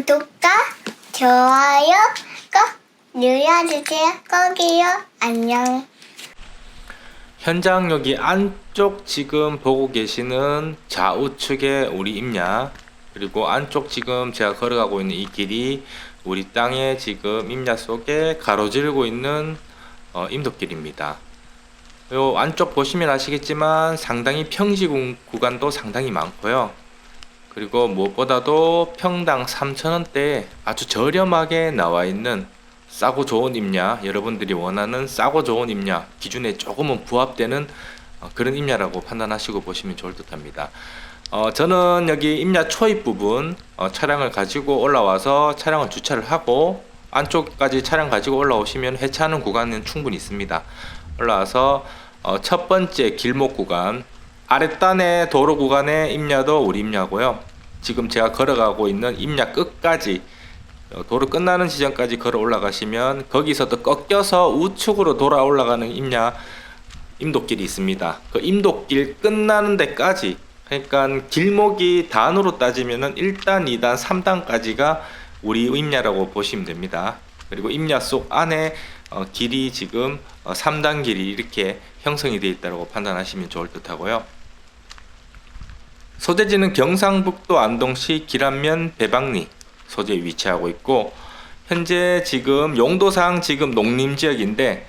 구독과 좋아요 꼭 눌러주세요. 꼭이요. 안녕. 현장 여기 안쪽 지금 보고 계시는 좌우측에 우리 임야 그리고 안쪽 지금 제가 걸어가고 있는 이 길이 우리 땅에 지금 임야 속에 가로지르고 있는 어, 임도길입니다. 요 안쪽 보시면 아시겠지만 상당히 평지 구- 구간도 상당히 많고요. 그리고 무엇보다도 평당 3,000원대에 아주 저렴하게 나와 있는 싸고 좋은 임야, 여러분들이 원하는 싸고 좋은 임야 기준에 조금은 부합되는 어, 그런 임야라고 판단하시고 보시면 좋을 듯 합니다. 어, 저는 여기 임야 초입 부분 어, 차량을 가지고 올라와서 차량을 주차를 하고 안쪽까지 차량 가지고 올라오시면 해체하는 구간은 충분히 있습니다. 올라와서 어, 첫 번째 길목 구간 아랫단의 도로 구간의 임야도 우리 임야고요. 지금 제가 걸어가고 있는 임야 끝까지 어, 도로 끝나는 지점까지 걸어 올라가시면 거기서도 꺾여서 우측으로 돌아 올라가는 임야 임도길이 있습니다. 그 임도길 끝나는 데까지 그러니까 길목이 단으로 따지면은 1단, 2단, 3단까지가 우리 임야라고 보시면 됩니다. 그리고 임야 속 안에 어, 길이 지금 어, 3단 길이 이렇게 형성이 되어 있다고 판단하시면 좋을 듯 하고요. 소재지는 경상북도 안동시 기란면 배방리 소재에 위치하고 있고 현재 지금 용도상 지금 농림 지역인데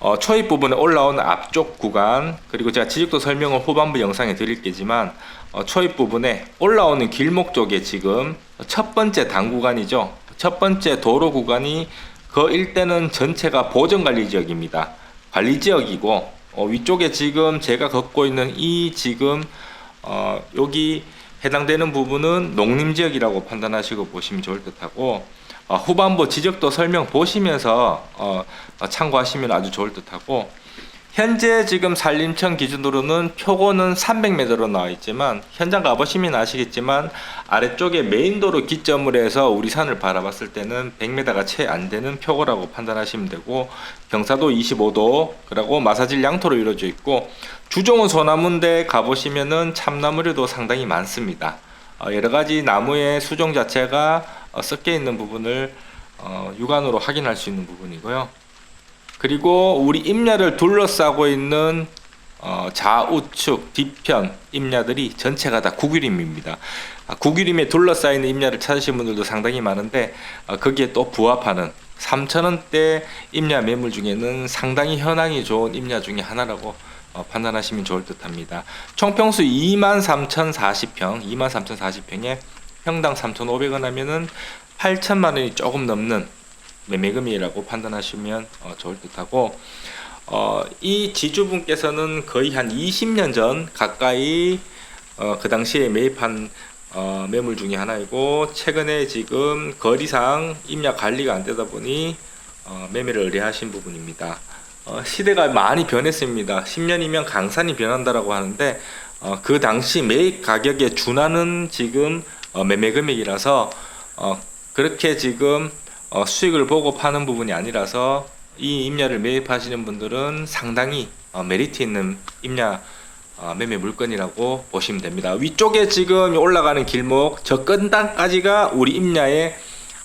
어, 초입 부분에 올라오는 앞쪽 구간 그리고 제가 지적도 설명을 후반부 영상에 드릴 게지만 어, 초입 부분에 올라오는 길목 쪽에 지금 첫 번째 단 구간이죠. 첫 번째 도로 구간이 그 일대는 전체가 보전관리 지역입니다. 관리 지역이고 어, 위쪽에 지금 제가 걷고 있는 이 지금 어, 여기 해당되는 부분은 농림 지역이라고 판단하시고 보시면 좋을 듯하고 어, 후반부 지적도 설명 보시면서 어, 어, 참고하시면 아주 좋을 듯하고 현재 지금 산림청 기준으로는 표고는 300m로 나와 있지만 현장 가보시면 아시겠지만 아래쪽에 메인도로 기점으로 해서 우리 산을 바라봤을 때는 100m가 채 안 되는 표고라고 판단하시면 되고 경사도 25도 그리고 마사질 양토로 이루어져 있고 주종은 소나무인데 가보시면은 참나무류도 상당히 많습니다. 어, 여러 가지 나무의 수종 자체가 어, 섞여 있는 부분을 어, 육안으로 확인할 수 있는 부분이고요. 그리고 우리 임야를 둘러싸고 있는 어, 좌우측 뒤편 임야들이 전체가 다 구기림입니다. 아, 구기림에 둘러싸이는 임야를 찾으신 분들도 상당히 많은데 어, 거기에 또 부합하는 3천원대 임야 매물 중에는 상당히 현황이 좋은 임야 중에 하나라고 어, 판단하시면 좋을 듯합니다. 총평수 23,040평, 23,040평에 평당 3,500원 하면은 8천만 원이 조금 넘는 매매금이라고 판단하시면 어, 좋을 듯하고 어, 이 지주분께서는 거의 한 20년 전 가까이 어, 그 당시에 매입한 어, 매물 중에 하나이고 최근에 지금 거리상 임야 관리가 안 되다 보니 어, 매매를 의뢰하신 부분입니다. 어, 시대가 많이 변했습니다. 10년이면 강산이 변한다라고 하는데 어, 그 당시 매입 가격에 준하는 지금 어, 매매 금액이라서 어, 그렇게 지금 어, 수익을 보고 파는 부분이 아니라서 이 임야를 매입하시는 분들은 상당히 어, 메리트 있는 임야 어, 매매 물건이라고 보시면 됩니다. 위쪽에 지금 올라가는 길목 저 끝단까지가 우리 임야의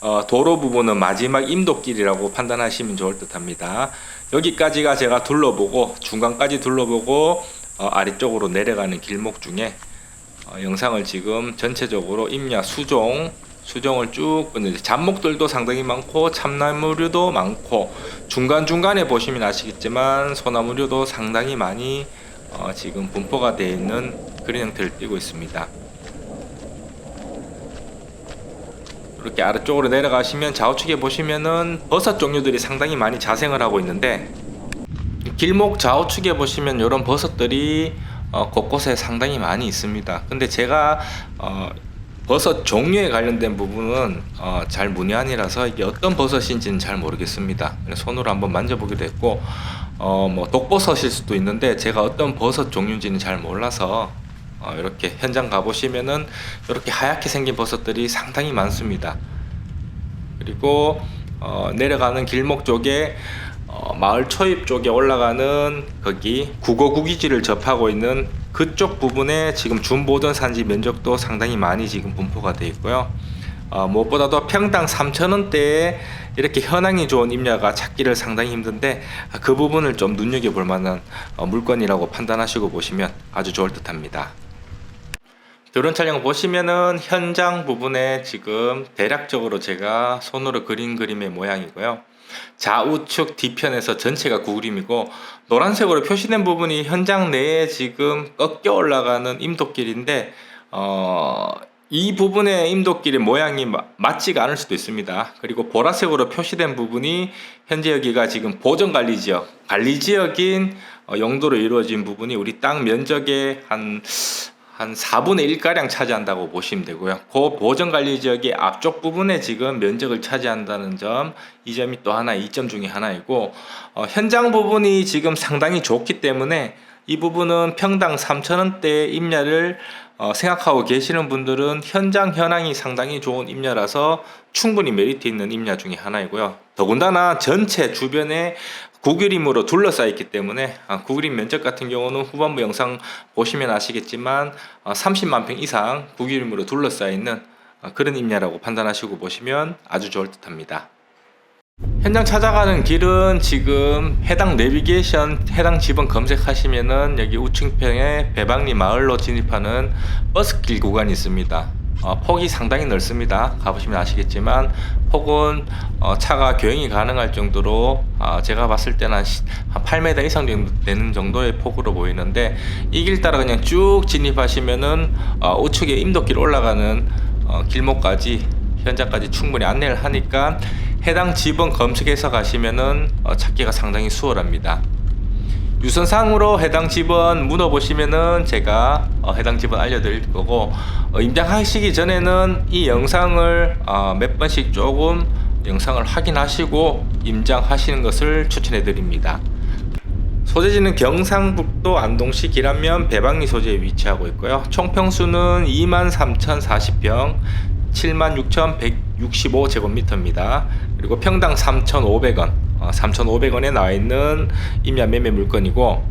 어, 도로 부분은 마지막 임도길이라고 판단하시면 좋을 듯합니다. 여기까지가 제가 둘러보고 중간까지 둘러보고 어, 아래쪽으로 내려가는 길목 중에 어, 영상을 지금 전체적으로 임야 수종 수종을 쭉 잡목들도 상당히 많고 참나무류도 많고 중간 중간에 보시면 아시겠지만 소나무류도 상당히 많이 어, 지금 분포가 되어 있는 그런 형태를 띠고 있습니다. 이렇게 아래쪽으로 내려가시면 좌우측에 보시면은 버섯 종류들이 상당히 많이 자생을 하고 있는데 길목 좌우측에 보시면 이런 버섯들이 어, 곳곳에 상당히 많이 있습니다. 근데 제가 어, 버섯 종류에 관련된 부분은 어, 잘 문의안이라서 이게 어떤 버섯인지는 잘 모르겠습니다. 손으로 한번 만져보기도 했고 어, 뭐 독버섯일 수도 있는데 제가 어떤 버섯 종류인지는 잘 몰라서 어, 이렇게 현장 가보시면은 이렇게 하얗게 생긴 버섯들이 상당히 많습니다. 그리고 어, 내려가는 길목 쪽에 어, 마을 초입 쪽에 올라가는 거기 국어국이지를 접하고 있는 그쪽 부분에 지금 준보던 산지 면적도 상당히 많이 지금 분포가 되어 있고요. 어, 무엇보다도 평당 3,000원대에 이렇게 현황이 좋은 임야가 찾기를 상당히 힘든데 아, 그 부분을 좀 눈여겨볼 만한 어, 물건이라고 판단하시고 보시면 아주 좋을 듯합니다. 드론 촬영 보시면은 현장 부분에 지금 대략적으로 제가 손으로 그린 그림의 모양이고요. 좌우측 뒤편에서 전체가 구그림이고 노란색으로 표시된 부분이 현장 내에 지금 꺾여 올라가는 임도길인데 어, 이 부분의 임도길의 모양이 마- 맞지가 않을 수도 있습니다. 그리고 보라색으로 표시된 부분이 현재 여기가 지금 보존관리 지역, 관리 지역인 어, 용도로 이루어진 부분이 우리 땅 면적의 한 한 4분의 1가량 차지한다고 보시면 되고요. 그 보전관리 지역의 앞쪽 부분에 지금 면적을 차지한다는 점, 이 점이 또 하나 이점 중에 하나이고, 어, 현장 부분이 지금 상당히 좋기 때문에 이 부분은 평당 3,000원대의 임야를 어, 생각하고 계시는 분들은 현장 현황이 상당히 좋은 임야라서 충분히 메리트 있는 임야 중에 하나이고요. 더군다나 전체 주변에 구그림으로 둘러싸여 있기 때문에 아, 구그림 면적 같은 경우는 후반부 영상 보시면 아시겠지만 어, 30만 평 이상 구그림으로 둘러싸여 있는 어, 그런 임야라고 판단하시고 보시면 아주 좋을 듯합니다. 현장 찾아가는 길은 지금 해당 내비게이션 해당 지번 검색하시면은 여기 우측편에 배방리 마을로 진입하는 버스길 구간이 있습니다. 어, 폭이 상당히 넓습니다. 가보시면 아시겠지만 폭은 어, 차가 교행이 가능할 정도로 어, 제가 봤을 때는 한, 시- 한 8m 이상 정도 되는 정도의 폭으로 보이는데 이 길 따라 그냥 쭉 진입하시면은 어, 우측에 임도길 올라가는 어, 길목까지 현장까지 충분히 안내를 하니까 해당 지번 검색해서 가시면은 어, 찾기가 상당히 수월합니다. 유선상으로 해당 집은 문어 보시면은 제가 어, 해당 집은 알려드릴 거고 어, 임장하시기 전에는 이 영상을 어, 몇 번씩 조금 영상을 확인하시고 임장하시는 것을 추천해 드립니다. 소재지는 경상북도 안동시 기란면 배방리 소재에 위치하고 있고요. 총 평수는 23,040평, 76,165제곱미터입니다. 그리고 평당 3,500원, 어, 3,500원에 나와 있는 임야 매매 물건이고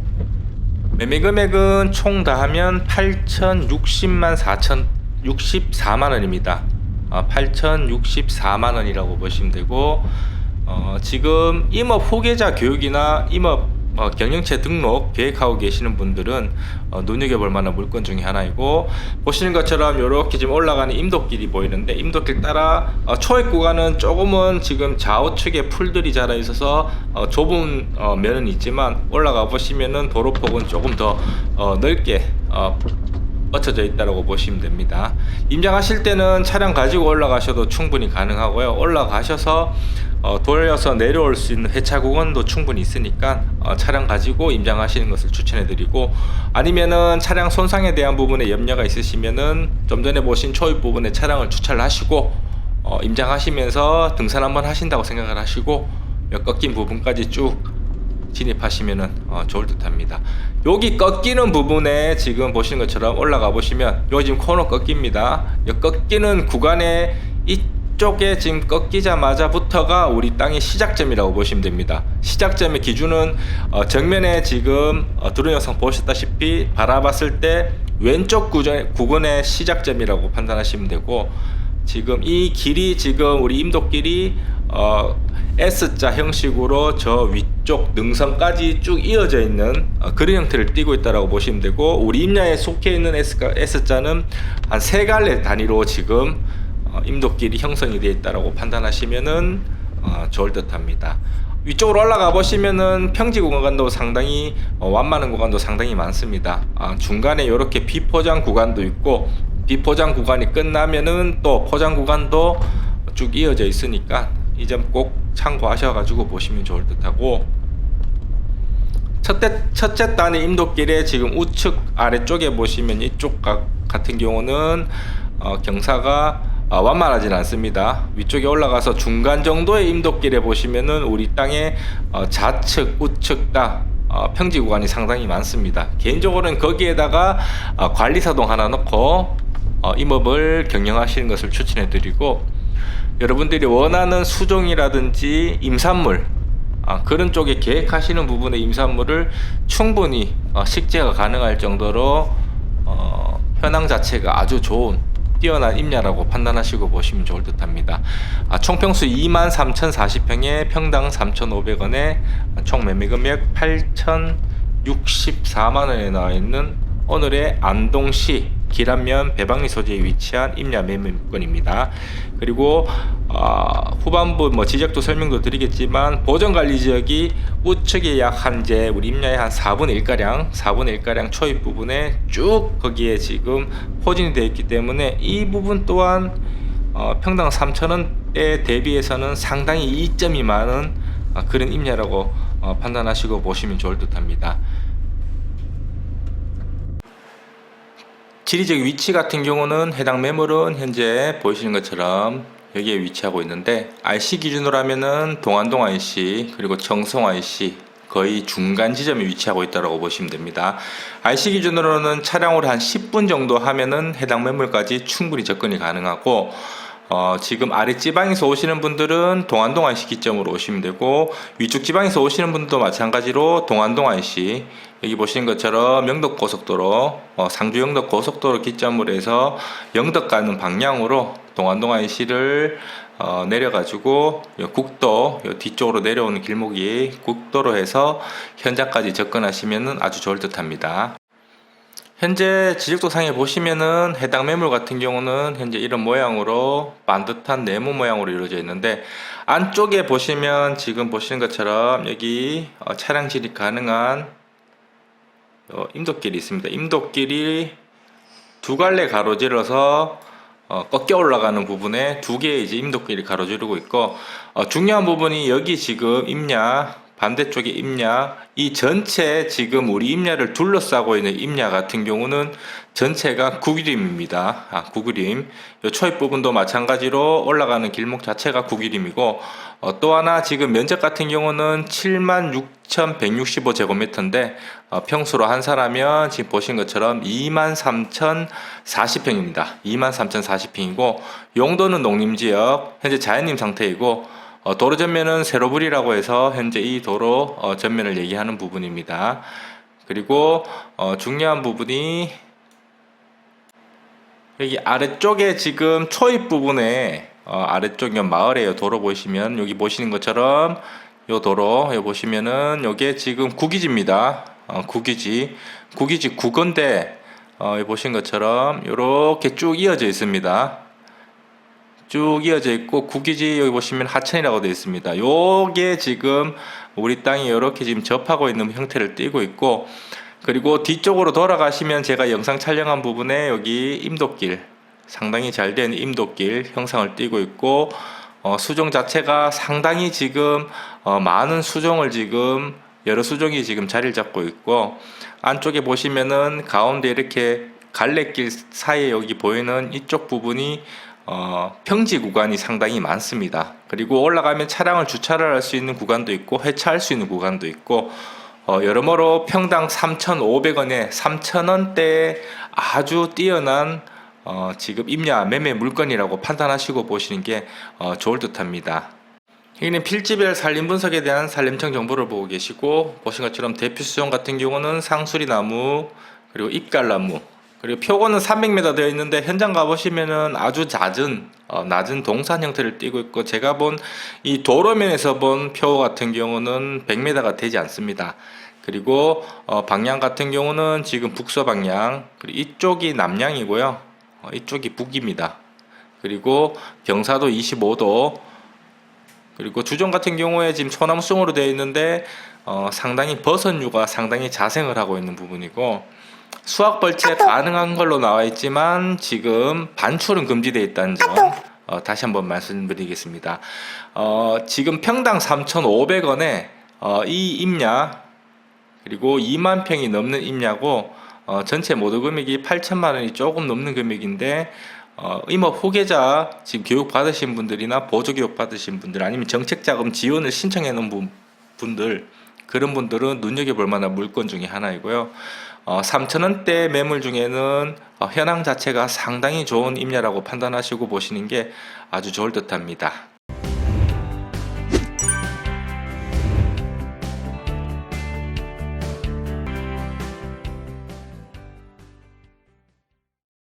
매매 금액은 총 다 하면 8,060만 4천 64만 원입니다. 어, 8,064만 원이라고 보시면 되고 어, 지금 임업 후계자 교육이나 임업 어, 경영체 등록 계획하고 계시는 분들은 어, 눈여겨볼 만한 물건 중에 하나이고 보시는 것처럼 이렇게 지금 올라가는 임도길이 보이는데 임도길 따라 어, 초입 구간은 조금은 지금 좌우측에 풀들이 자라 있어서 어, 좁은 어, 면은 있지만 올라가 보시면은 도로폭은 조금 더 어, 넓게 어, 뻗쳐져 있다고 보시면 됩니다. 임장하실 때는 차량 가지고 올라가셔도 충분히 가능하고요. 올라가셔서 어, 돌려서 내려올 수 있는 회차 구간도 충분히 있으니까 어, 차량 가지고 임장하시는 것을 추천해 드리고 아니면은 차량 손상에 대한 부분에 염려가 있으시면은 좀 전에 보신 초입 부분에 차량을 주차하시고 어, 임장하시면서 등산 한번 하신다고 생각을 하시고 몇 꺾인 부분까지 쭉 진입하시면은 어, 좋을 듯합니다. 여기 꺾이는 부분에 지금 보시는 것처럼 올라가 보시면 여기 지금 코너 꺾입니다. 이 꺾이는 구간에 이쪽에 지금 꺾이자마자부터가 우리 땅의 시작점이라고 보시면 됩니다. 시작점의 기준은 어, 정면에 지금 어, 드론 영상 보셨다시피 바라봤을 때 왼쪽 구간의 시작점이라고 판단하시면 되고 지금 이 길이 지금 우리 임도길이 어, S자 형식으로 저 위 쪽 능선까지 쭉 이어져 있는 어, 그런 형태를 띠고 있다고 보시면 되고 우리 임야에 속해 있는 S자는 한 세 갈래 단위로 지금 어, 임도길이 형성이 되어 있다고 판단하시면은 어, 좋을 듯합니다. 위쪽으로 올라가 보시면은 평지 구간도 상당히 어, 완만한 구간도 상당히 많습니다. 아, 중간에 이렇게 비포장 구간도 있고 비포장 구간이 끝나면은 또 포장 구간도 쭉 이어져 있으니까 이 점 꼭 참고하셔가지고 보시면 좋을 듯하고 첫째, 첫째 단의 임도길에 지금 우측 아래쪽에 보시면 이쪽 각 같은 경우는 어, 경사가 어, 완만하진 않습니다. 위쪽에 올라가서 중간 정도의 임도길에 보시면은 우리 땅의 어, 좌측, 우측 다 어, 평지 구간이 상당히 많습니다. 개인적으로는 거기에다가 어, 관리사동 하나 넣고 어, 임업을 경영하시는 것을 추천해드리고 여러분들이 원하는 수종이라든지 임산물 아, 그런 쪽에 계획하시는 부분의 임산물을 충분히 어, 식재가 가능할 정도로 어, 현황 자체가 아주 좋은 뛰어난 임야라고 판단하시고 보시면 좋을 듯 합니다. 아, 총평수 23,040평에 평당 3,500원에 총 매매 금액 8,064만 원에 나와 있는 오늘의 안동시 기란면 배방리 소재에 위치한 임야 매매권입니다. 그리고 어, 후반부 뭐 지적도 설명도 드리겠지만 보전 관리 지역이 우측에 약 한제 우리 임야의 한 4분의 1가량 4분의 1가량 초입 부분에 쭉 거기에 지금 포진이 되어 있기 때문에 이 부분 또한 어, 평당 3,000원에 대비해서는 상당히 이점이 많은 아, 그런 임야라고 어, 판단하시고 보시면 좋을 듯합니다. 지리적 위치 같은 경우는 해당 매물은 현재 보시는 것처럼 여기에 위치하고 있는데 RC 기준으로 하면은 동안동 IC 그리고 정성 IC 거의 중간 지점에 위치하고 있다고 보시면 됩니다. RC 기준으로는 차량으로 한 10분 정도 하면은 해당 매물까지 충분히 접근이 가능하고 어, 지금 아래 지방에서 오시는 분들은 동안동 IC 기점으로 오시면 되고 위쪽 지방에서 오시는 분들도 마찬가지로 동안동 IC 여기 보시는 것처럼 영덕 고속도로 어, 상주 영덕 고속도로 기점으로 해서 영덕 가는 방향으로 동안동 IC를 어, 내려가지고 요 국도 요 뒤쪽으로 내려오는 길목이 국도로 해서 현장까지 접근하시면 아주 좋을 듯합니다. 현재 지적도상에 보시면은 해당 매물 같은 경우는 현재 이런 모양으로 반듯한 네모 모양으로 이루어져 있는데 안쪽에 보시면 지금 보시는 것처럼 여기 어, 차량 진입 가능한 어, 임도길이 있습니다. 임도길이 두 갈래 가로질러서 어, 꺾여 올라가는 부분에 두 개의 이제 임도길이 가로지르고 있고 어, 중요한 부분이 여기 지금 임야 반대쪽에 임야 이 전체 지금 우리 임야를 둘러싸고 있는 임야 같은 경우는 전체가 구기림입니다. 아, 구기림. 요 초입 부분도 마찬가지로 올라가는 길목 자체가 구기림이고 어, 또 하나 지금 면적 같은 경우는 76,165제곱미터인데 어, 평수로 한 사람이면 지금 보신 것처럼 23,040평입니다. 23,040평이고 용도는 농림지역 현재 자연림 상태이고 어, 도로 전면은 세로불이라고 해서 현재 이 도로 어, 전면을 얘기하는 부분입니다. 그리고 어, 중요한 부분이 여기 아래쪽에 지금 초입 부분에 어, 아래쪽 요 마을에요 도로 보시면 여기 보시는 것처럼 요 도로 여기 보시면은 요게 지금 구기지 국건데 어, 여기 보신 것처럼 요렇게 쭉 이어져 있습니다. 쭉 이어져 있고 구기지 여기 보시면 하천이라고 되어 있습니다. 요게 지금 우리 땅이 이렇게 지금 접하고 있는 형태를 띠고 있고 그리고 뒤쪽으로 돌아가시면 제가 영상 촬영한 부분에 여기 임도길 상당히 잘 된 임도길 형상을 띠고 있고 어, 수종 자체가 상당히 지금 어, 많은 수종을 지금 여러 수종이 지금 자리를 잡고 있고 안쪽에 보시면은 가운데 이렇게 갈래길 사이에 여기 보이는 이쪽 부분이 어, 평지 구간이 상당히 많습니다. 그리고 올라가면 차량을 주차를 할 수 있는 구간도 있고 회차할 수 있는 구간도 있고 어, 여러모로 평당 3,500원에 3,000원대에 아주 뛰어난 어, 지금 임야 매매 물건이라고 판단하시고 보시는 게 어, 좋을 듯합니다. 여기는 필지별 산림 분석에 대한 산림청 정보를 보고 계시고 보신 것처럼 대표 수종 같은 경우는 상수리 나무 그리고 잎갈나무 그리고 표고는 300m 되어 있는데 현장 가보시면은 아주 잦은 어, 낮은 동산 형태를 띠고 있고 제가 본 이 도로면에서 본 표 같은 경우는 100m가 되지 않습니다. 그리고 어, 방향 같은 경우는 지금 북서 방향 그리고 이쪽이 남향이고요. 어, 이쪽이 북입니다. 그리고 경사도 25도 그리고 주종 같은 경우에 지금 소나무성으로 되어 있는데 어, 상당히 버섯류가 상당히 자생을 하고 있는 부분이고 수확 벌채 가능한 걸로 나와 있지만 지금 반출은 금지되어 있다는 점 어, 다시 한번 말씀드리겠습니다. 어, 지금 평당 3,500원에 어, 이 임야 그리고 2만 평이 넘는 임야고 어, 전체 모두 금액이 8천만 원이 조금 넘는 금액인데 어, 임업 후계자 지금 교육 받으신 분들이나 보조 교육 받으신 분들 아니면 정책 자금 지원을 신청해 놓은 분- 분들 그런 분들은 눈여겨볼 만한 물건 중에 하나이고요. 어, 3천원대 매물 중에는 어, 현황 자체가 상당히 좋은 임야라고 판단하시고 보시는 게 아주 좋을 듯합니다.